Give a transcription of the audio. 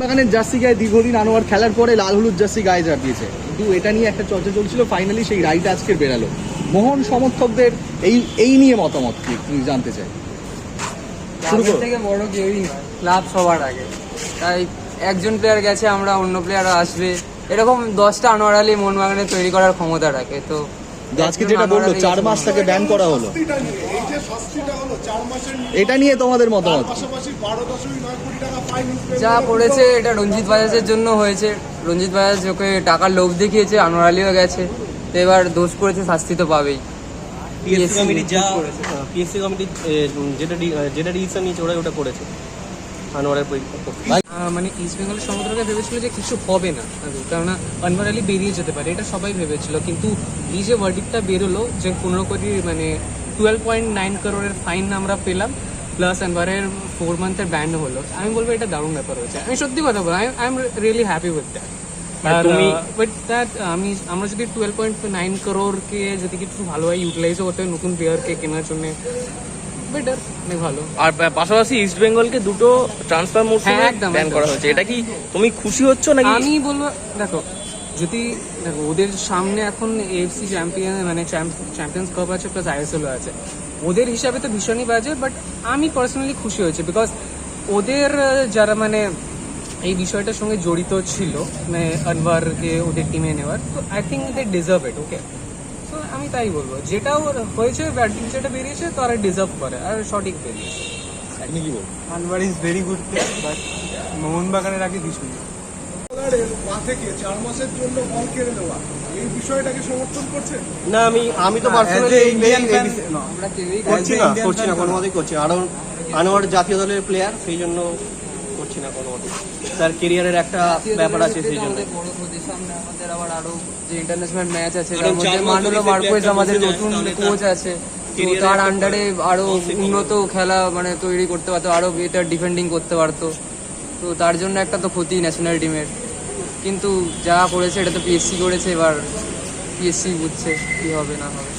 বাগানের জার্সি গায়ে দীর্ঘদিন আনোয়ার খেলার পরে লাল হলুদ জার্সি গায়ে চাপিয়েছে কিন্তু এটা নিয়ে একটা চর্চা চলছিল ফাইনালি সেই রাইট আজকে বেরালো। মোহন সমর্থকদের এই এই নিয়ে মতামত কি কি জানতে চাই? শুরু। থেকে বড় কেউই ক্লাব সবার আগে। তাই একজন প্লেয়ার গেছে আমরা অন্য প্লেয়ার আসবে। এরকম দশটা আনোয়ার আলী মোহনবাগানে তৈরি করার ক্ষমতা রাখে তো আজকে যেটা বলল চার মাস তাকে ব্যান করা হলো। এটা নিয়ে তোমাদের মতামত যা করেছে এটা রঞ্জিত বাজাজের জন্য হয়েছে। রঞ্জিত বাজাজ ওকে টাকার লোভ দেখিয়েছে আনোয়ার আলীও গেছে। তো এবার দোষ করেছে শাস্তি তো পাবেই। পিএসসি কমিটি যা পিএসসি কমিটি যেটা যেটা ডিসিশন নিয়েছে ওরা ওটা করেছে। আনোয়ারের মানে ইস্ট বেঙ্গলের সমুদ্রকে ভেবেছিল যে কিছু হবে না। কেননা আনভার আলী বেরিয়ে যেতে পারে এটা সবাই ভেবেছিল। কিন্তু এই যে বেরোলো যে পনেরো কোটি মানে টুয়েলভ পয়েন্ট নাইন করোড়ের ফাইন আমরা পেলাম প্লাস আনভারের ফোর মান্থের ব্যান্ড হলো। আমি বলব এটা দারুণ ব্যাপার হয়েছে। আমি সত্যি কথা বলব I am really happy with that R but that আমি আমরা যদি টুয়েলভ পয়েন্ট নাইন করোড়কে যদি কিছু ভালোভাবে ইউটিলাইজও করতে হয় নতুন প্লেয়ারকে কেনার জন্য বেটার অনেক ভালো। আর পাশাপাশি ইস্ট বেঙ্গলকে দুটো ট্রান্সফার হ্যাঁ, একদম, একদম। করা হয়েছে। এটা কি তুমি খুশি হচ্ছ নাকি? আমি বলব দেখো যদি দেখো ওদের সামনে এখন এফসি চ্যাম্পিয়ন মানে চ্যাম্পিয়ন্স কাপ আছে প্লাস আইএসএল আছে। ওদের হিসাবে তো ভীষণই বাজে বাট আমি পার্সোনালি খুশি হয়েছি বিকজ ওদের যারা মানে এই বিষয়টার সঙ্গে জড়িত ছিল মানে আনভারকে ওদের টিমে নেওয়ার তো I think they deserve it okay তো আমি তাই বলব যেটাও হয়েছে ব্যাটিং যেটা বেরিয়েছে তারা ডিজার্ভ করে আর সঠিক বেরিয়েছে। আপনি কি বলবেন? Anwar is very good player but মোহনবাগানের আগে কিছু না পা থেকে চার মাসের জন্য বল কেড়ে দেওয়া এই বিষয়টাকে সমর্থন করছে? না আমি আমি তো পার্সোনালি করছি না করছি না কোনো মতেই করছি আনোয়ার জাতীয় দলের প্লেয়ার সেই জন্য করছি না কোনো মতে তার কেরিয়ারের একটা ব্যাপার আছে সেই জন্য আমাদের আবার আরও যে ইন্টারন্যাশনাল ম্যাচ আছে মার্কোয়েজ আমাদের নতুন কোচ আছে তো তার আন্ডারে আরও উন্নত খেলা মানে তৈরি করতে পারতো আরও বেটার ডিফেন্ডিং করতে পারতো। তো তার জন্য একটা তো ক্ষতি ন্যাশনাল টিমের কিন্তু যা করেছে এটা তো পিএসসি করেছে এবার পিএসসি বুঝছে কি হবে না হবে।